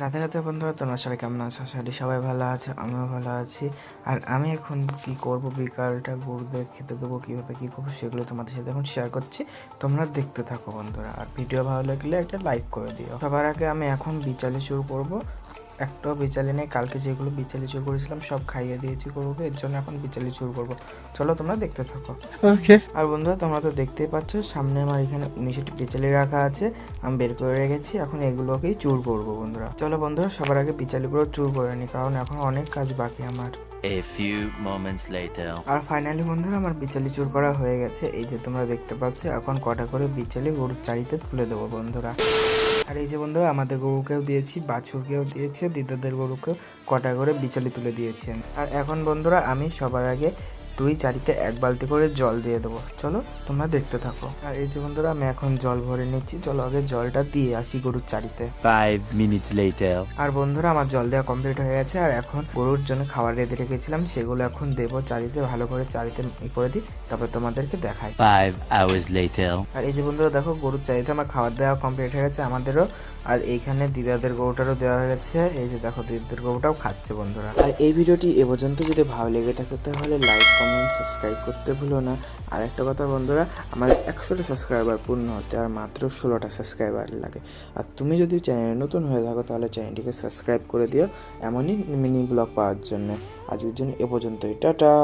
রাতে রাতে বন্ধুরা, তোমরা সবাই কেমন আছো? আশা সবাই ভালো আছে, আমিও ভালো আছি। আর আমি এখন কি করব? বিকালটা গরুদের খেতে দেবো, কীভাবে কী করব সেগুলো তোমাদের সাথে এখন শেয়ার করছি। তোমরা দেখতে থাকো বন্ধুরা। আর ভিডিও ভালো লাগলে একটা লাইক করে দিও। সবার আগে আমি এখন বিচালে শুরু করব। একটাও বিচালি নেই। কালকে যেগুলো বিচালি চুর করেছিলাম সব খাইয়ে দিয়েছি গরুকে। এর জন্য এখন বিচালি চুর করব। চলো তোমরা দেখতে থাকো। ওকে। আর বন্ধুরা তোমরা তো দেখতেই পাচ্ছ সামনে আমার এখানে উনিশটি বিচালি রাখা আছে। আমি বের করে রেখেছি। এখন এগুলোকেই চুর করব বন্ধুরা। চলো বন্ধুরা সবার আগে পিচালিগুলো চুর করে নিই কারণ এখন অনেক কাজ বাকি আমার। A few moments later. আর ফাইনালি বন্ধুরা আমার বিচালি চুর করা হয়ে গেছে। এই যে তোমরা দেখতে পাচ্ছ এখন কটা করে বিচালি গরুর চারিতে তুলে দেবো বন্ধুরা। আর এই যে বন্ধুরা, আমাদের গরুকেও দিয়েছি, বাছুরকেও দিয়েছে দিদাদের গরুকেও কটা করে বিচালি তুলে দিয়েছেন আর এখন বন্ধুরা, আমি সবার আগে দুই চারিতে এক বালতি করে জল দিয়ে দেবো। চলো তোমরা দেখতে থাকো। আর এই যে বন্ধুরা আমি এখন জল ভরে নিচ্ছি। চলো আগে জলটা দিয়ে আসি গরুর চারিতে. আর বন্ধুরা আমার জল দেওয়া কমপ্লিট হয়ে গেছে। আর এখন গরুর জন্য খাবার রেঁধে রেখেছিলাম। সেগুলো এখন দেবো চারিতে ভালো করে চারিতে ই করে দিই তারপর তোমাদেরকে দেখাই। Five hours later. আর এই যে বন্ধুরা দেখো গরুর চারিতে আমার খাবার দেওয়া কমপ্লিট হয়ে গেছে আমাদেরও। আর এইখানে দিদাদের গরুটারও দেওয়া হয়ে গেছে। এই যে দেখো দিদাদের গরুটাও খাচ্ছে বন্ধুরা। আর এই ভিডিওটি এ পর্যন্ত। যদি ভালো লেগে থাকে তাহলে লাইক কমেন্ট সাবস্ক্রাইব করতে ভুলো না। আর একটা কথা বন্ধুরা আমাদের একশোটা সাবস্ক্রাইবার পূর্ণ হতে আর মাত্র ষোলোটা সাবস্ক্রাইবার লাগে। আর তুমি যদি চ্যানেলে নতুন হয়ে থাকো, তাহলে চ্যানেলটিকে সাবস্ক্রাইব করে দিও। এমনই মিনি ব্লগ পাওয়ার জন্য। আজকের জন্য এ পর্যন্তই। টাটা!